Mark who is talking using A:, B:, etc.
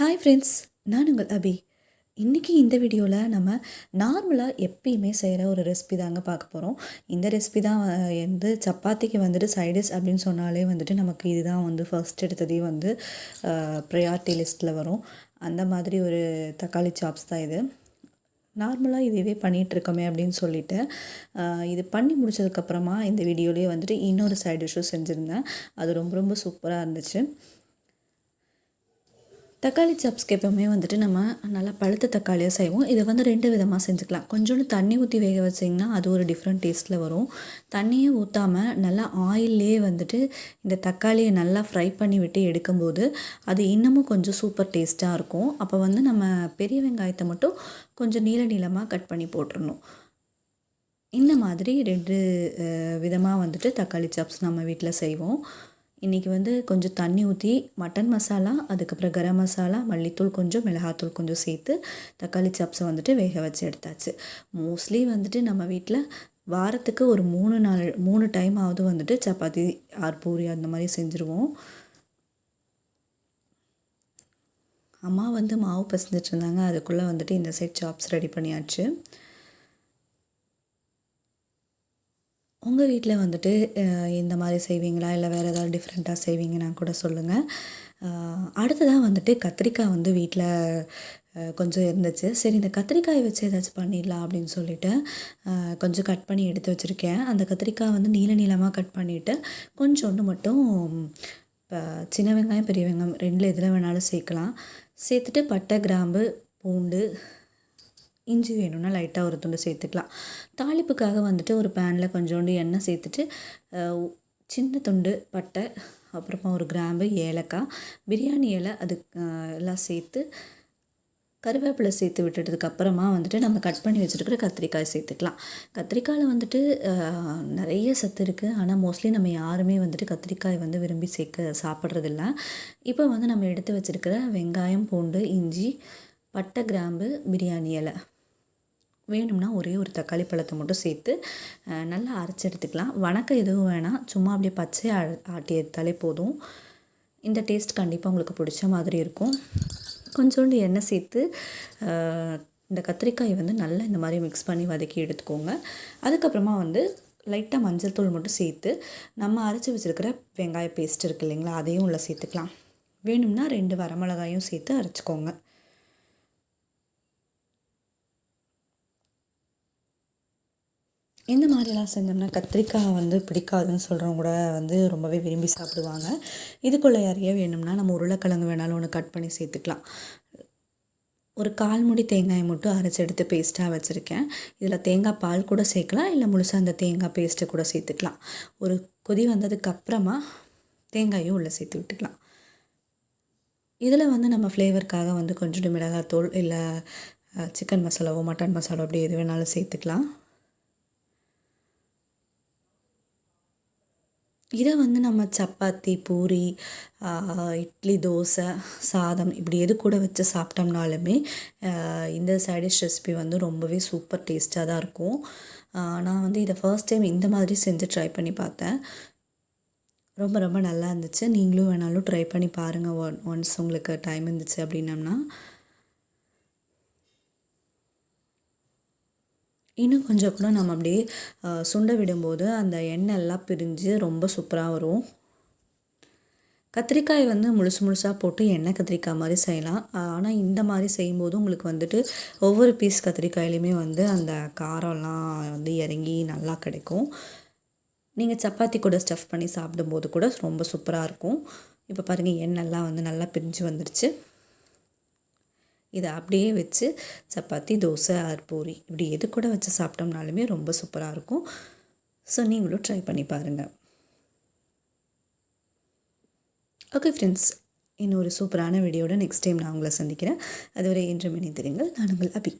A: Hi friends நான் உங்கள் அபி. இன்றைக்கி இந்த வீடியோவில் நம்ம நார்மலாக எப்பயுமே செய்கிற ஒரு ரெசிபி தாங்க பார்க்க போகிறோம் இந்த ரெசிபி தான் வந்து சப்பாத்திக்கு வந்துட்டு சைடிஸ் அப்படின்னு சொன்னாலே வந்துட்டு நமக்கு இதுதான் வந்து ஃபர்ஸ்ட் எடுத்ததே வந்து ப்ரையாரிட்டி லிஸ்ட்டில் வரும். அந்த மாதிரி ஒரு தக்காளி சாப்ஸ் தான் இது. நார்மலாக இதுவே பண்ணிகிட்ருக்கோமே அப்படின்னு சொல்லிட்டு இது பண்ணி முடிச்சதுக்கப்புறமா இந்த வீடியோலேயே வந்துட்டு இன்னொரு சைட் டிஷ்ஷும் செஞ்சுருந்தேன். அது ரொம்ப ரொம்ப சூப்பராக இருந்துச்சு. தக்காளி சாப்ஸ்க்கு எப்பவுமே வந்துட்டு நம்ம நல்லா பழுத்த தக்காளியாக செய்வோம். இதை வந்து ரெண்டு விதமாக செஞ்சுக்கலாம். கொஞ்சோண்டு தண்ணி ஊற்றி வேக வச்சிங்கன்னா அது ஒரு டிஃப்ரெண்ட் டேஸ்ட்டில் வரும். தண்ணியை ஊற்றாமல் நல்லா ஆயிலே வந்துட்டு இந்த தக்காளியை நல்லா ஃப்ரை பண்ணி விட்டு எடுக்கும்போது அது இன்னமும் கொஞ்சம் சூப்பர் டேஸ்ட்டாக இருக்கும். அப்போ வந்து நம்ம பெரிய வெங்காயத்தை மட்டும் கொஞ்சம் நீள நீளமாக கட் பண்ணி போட்டுறணும். இந்த மாதிரி ரெண்டு விதமாக வந்துட்டு தக்காளி சாப்ஸ் நம்ம வீட்டில் செய்வோம். இன்றைக்கி வந்து கொஞ்சம் தண்ணி ஊற்றி மட்டன் மசாலா அதுக்கப்புறம் கரம் மசாலா மல்லித்தூள் கொஞ்சம் மிளகாத்தூள் கொஞ்சம் சேர்த்து தக்காளி சாப்ஸை வந்துட்டு வேக வச்சு எடுத்தாச்சு. மோஸ்ட்லி வந்துட்டு நம்ம வீட்டில் வாரத்துக்கு ஒரு மூணு நாள் மூணு டைம் ஆகுது வந்துட்டு சப்பாத்தி ஆர் பூரி அந்த மாதிரி செஞ்சுருவோம். அம்மா வந்து மாவு பசஞ்சிட்டு இருந்தாங்க. அதுக்குள்ளே வந்துட்டு இந்த சைட் சாப்ஸ் ரெடி பண்ணியாச்சு. உங்கள் வீட்டில் வந்துட்டு இந்த மாதிரி செய்வீங்களா? இல்லை வேறு ஏதாவது டிஃப்ரெண்ட்டாக செய்வீங்கன்னா கூட சொல்லுங்கள் அடுத்ததாக வந்துட்டு கத்திரிக்காய் வந்து வீட்டில் கொஞ்சம் இருந்துச்சு. சரி இந்த கத்திரிக்காயை வச்சு ஏதாச்சும் பண்ணிடலாம் அப்படின்னு சொல்லிட்டு கொஞ்சம் கட் பண்ணி எடுத்து வச்சுருக்கேன். அந்த கத்திரிக்காய் வந்து நீல நீளமாக கட் பண்ணிவிட்டு கொஞ்சோண்டு மட்டும் இப்போ சின்ன வெங்காயம் பெரிய வெங்காயம் ரெண்டில் எதில் வேணாலும் சேர்க்கலாம். சேர்த்துட்டு பட்டை கிராம்பு பூண்டு இஞ்சி வேணும்னா லைட்டாக ஒரு துண்டு சேர்த்துக்கலாம். தாளிப்புக்காக வந்துட்டு ஒரு பேனில் கொஞ்சோண்டு எண்ணெய் சேர்த்துட்டு சின்ன துண்டு பட்டை அப்புறமா ஒரு கிராம்பு ஏலக்காய் பிரியாணி இலை அது எல்லாம் சேர்த்து கருவேப்பிலை சேர்த்து விட்டுட்டதுக்கு அப்புறமா வந்துட்டு நம்ம கட் பண்ணி வச்சுருக்கிற கத்திரிக்காய் சேர்த்துக்கலாம். கத்திரிக்காயில் வந்துட்டு நிறைய சத்து இருக்குது ஆனால் மோஸ்ட்லி நம்ம யாருமே வந்துட்டு கத்திரிக்காய் வந்து விரும்பி சேர்க்க சாப்பிட்றதில்ல. இப்போ வந்து நம்ம எடுத்து வச்சுருக்கிற வெங்காயம் பூண்டு இஞ்சி பட்டை கிராம்பு பிரியாணி இலை. வேணும்னா ஒரே ஒரு தக்காளி பழத்தை மட்டும் சேர்த்து நல்லா அரைச்சி எடுத்துக்கலாம். வணக்கம் எதுவும் வேணாம். சும்மா அப்படியே பச்சை ஆட்டி எடுத்தாலே போதும். இந்த டேஸ்ட் கண்டிப்பாக உங்களுக்கு பிடிச்ச மாதிரி இருக்கும். கொஞ்சோண்டு எண்ணெய் சேர்த்து இந்த கத்திரிக்காய் வந்து நல்லா இந்த மாதிரி மிக்ஸ் பண்ணி வதக்கி எடுத்துக்கோங்க. அதுக்கப்புறமா வந்து லைட்டாக மஞ்சள் தூள் மட்டும் சேர்த்து நம்ம அரைச்சி வச்சுருக்கிற வெங்காய பேஸ்ட் இருக்கு இல்லைங்களா அதையும் உள்ளே சேர்த்துக்கலாம். வேணும்னா ரெண்டு வரமிளகாயும் சேர்த்து அரைச்சிக்கோங்க. இந்த மாதிரிலாம் செஞ்சோம்னா கத்திரிக்காய் வந்து பிடிக்காதுன்னு சொல்கிறவங்க கூட வந்து ரொம்பவே விரும்பி சாப்பிடுவாங்க. இதுக்குள்ளே யாரையா வேணும்னா நம்ம உருளைக்கிழங்கு வேணாலும் ஒன்று கட் பண்ணி சேர்த்துக்கலாம். ஒரு கால் முடி தேங்காயை மட்டும் அரைச்சி எடுத்து பேஸ்ட்டாக வச்சுருக்கேன். இதில் தேங்காய் பால் கூட சேர்க்கலாம் இல்லை முழுசாக அந்த தேங்காய் பேஸ்ட்டை கூட சேர்த்துக்கலாம். ஒரு கொதி வந்ததுக்கு அப்புறமா தேங்காயும் உள்ளே சேர்த்து விட்டுக்கலாம். இதில் வந்து நம்ம ஃப்ளேவருக்காக வந்து கொஞ்சோண்டு மிளகாத்தூள் இல்லை சிக்கன் மசாலாவோ மட்டன் மசாலா அப்படி எது வேணாலும் சேர்த்துக்கலாம். இதை வந்து நம்ம சப்பாத்தி பூரி இட்லி தோசை சாதம் இப்படி எது கூட வச்சு சாப்பிட்டோம்னாலுமே இந்த சைடிஷ் ரெசிபி வந்து ரொம்பவே சூப்பர் டேஸ்ட்டாக தான் இருக்கும். நான் வந்து இதை ஃபர்ஸ்ட் டைம் இந்த மாதிரி செஞ்சு ட்ரை பண்ணி பார்த்தேன். ரொம்ப ரொம்ப நல்லா இருந்துச்சு. நீங்களும் வேணாலும் ட்ரை பண்ணி பாருங்கள் ஒன் ஒன்ஸ் உங்களுக்கு டைம் இருந்துச்சு அப்படின்னம்னா. இன்னும் கொஞ்சம் கூட நம்ம அப்படியே சுண்ட விடும்போது அந்த எண்ணெய் எல்லாம் பிரிஞ்சு ரொம்ப சூப்பராக வரும். கத்திரிக்காய் வந்து முழுசு முழுசாக போட்டு எண்ணெய் கத்திரிக்காய் மாதிரி செய்யலாம். ஆனால் இந்த மாதிரி செய்யும்போது உங்களுக்கு வந்துட்டு ஒவ்வொரு பீஸ் கத்திரிக்காயிலையுமே வந்து அந்த காரம்லாம் வந்து இறங்கி நல்லா கிடைக்கும். நீங்கள் சப்பாத்தி கூட ஸ்டஃப் பண்ணி சாப்பிடும்போது கூட ரொம்ப சூப்பராக இருக்கும். இப்போ பாருங்கள் எண்ணெய்லாம் வந்து நல்லா பிரிஞ்சு வந்துருச்சு. இதை அப்படியே வச்சு சப்பாத்தி தோசை ஆர் பூரி இப்படி எது கூட வச்சு சாப்பிட்டோம்னாலுமே ரொம்ப சூப்பராக இருக்கும். ஸோ நீங்களும் ட்ரை பண்ணி பாருங்கள் ஓகே ஃப்ரெண்ட்ஸ் இன்னொரு சூப்பரான வீடியோட நெக்ஸ்ட் டைம் நான் உங்களை சந்திக்கிறேன். அதுவரை இன்று மணி தெரியுங்கள் நான் உங்கள் அபி.